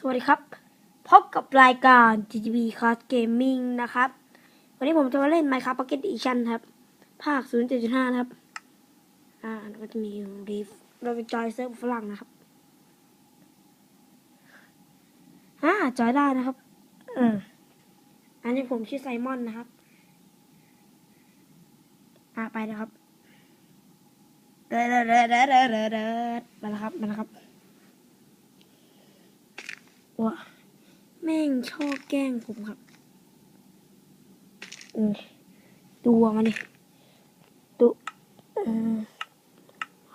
สวัสดีครับ พบกับรายการ GGB Card Gaming นะครับ วันนี้ผมจะมาเล่น Minecraft Pocket Edition ครับ ภาค 0.5 นะครับ อ่าแล้วก็จะมีรีฟเราไปจอยเซิร์ฟฝรั่งนะครับอ่าจอยได้นะครับ เออ อันนี้ผมชื่อไซมอนนะครับ อ่าไปนะครับเด้อเด้อเด้อเด้อเด้อเด้อเด้อมาแล้วครับ มาแล้วครับ ว้าแม่งชอบแกล้งผมครับอืมดูมันดิดูเออ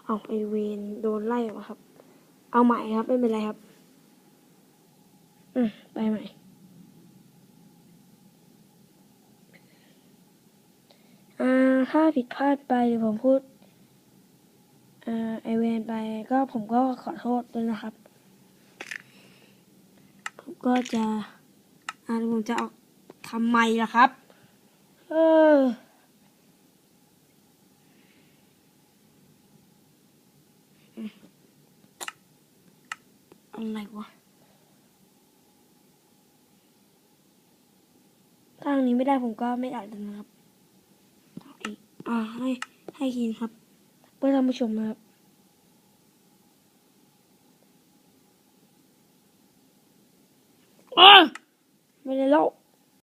เอาไอเวนโดนไล่วะครับ เอาใหม่ครับ ไม่เป็นไรครับ อืมไปใหม่ อ่า ถ้าผิดพลาดไปหรือผมพูด อ่า ไอเวนไปก็ผมก็ขอโทษด้วยนะครับ ก็จะอ่าผมจะออกทำไมล่ะครับ เอออะไรวะถ้าอันนี้ไม่ได้ผมก็ไม่อัดแล้วนะครับต่ออีกอ่าให้ให้คินครับเพื่อท่านผู้ชมนะครับ อ้า ไม่ได้แล้ว